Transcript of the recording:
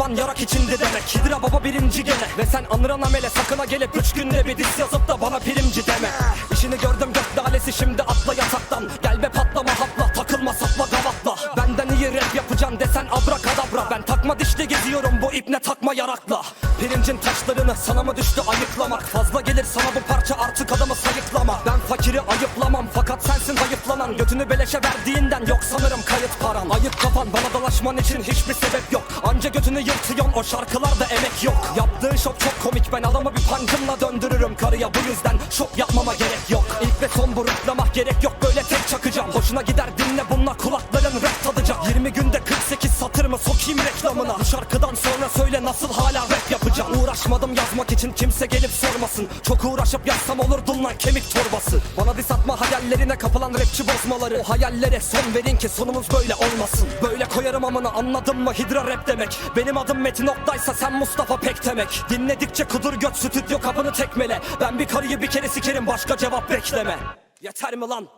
araban yarak içinde demek Hidra baba birinci gene. Ve sen anıran amele sakına gelip üç günde bir diss yazıp da bana primci deme. İşini gördüm gök dalesi şimdi atla yataktan. Gel be patlama hapla takılma sapla gavatla Benden iyi rap yapacaksın desen abrakadabra Dişli geziyorum bu ipne takma yarakla. Pirincin taşlarını sana mı düştü ayıklamak Fazla gelir sana bu parça artık adamı sayıklama. Ben fakiri ayıplamam fakat sensin hayıflanan Götünü beleşe verdiğinden yok sanırım kayıt paran. Ayıp kafan bana dalaşman için hiçbir sebep yok. Anca götünü yırtıyorsun o şarkılarda emek yok. Yaptığın şok çok komik ben adamı bir pancımla döndürürüm. Karıya Bu yüzden şok yapmama gerek yok. İlk ve son bu gerek yok böyle tek çakacağım. Hoşuna gider dinle bununla kulakların sokayım reklamına. Şarkıdan sonra söyle nasıl hala rap yapacağım. Uğraşmadım yazmak için kimse gelip sormasın. Çok uğraşıp yazsam olurdun lan kemik torbası. Bana dis atma hayallerine kapılan rapçi bozmaları. O hayallere son verin ki sonumuz böyle olmasın. Böyle koyarım amına anladın mı? Hidra rap demek. Benim adım Metin Oktay'sa sen Mustafa Pek demek. Dinledikçe kudur göt stüdyo kapını tekmele. Ben bir karıyı bir kere sikerim başka cevap bekleme. Yeter mi lan?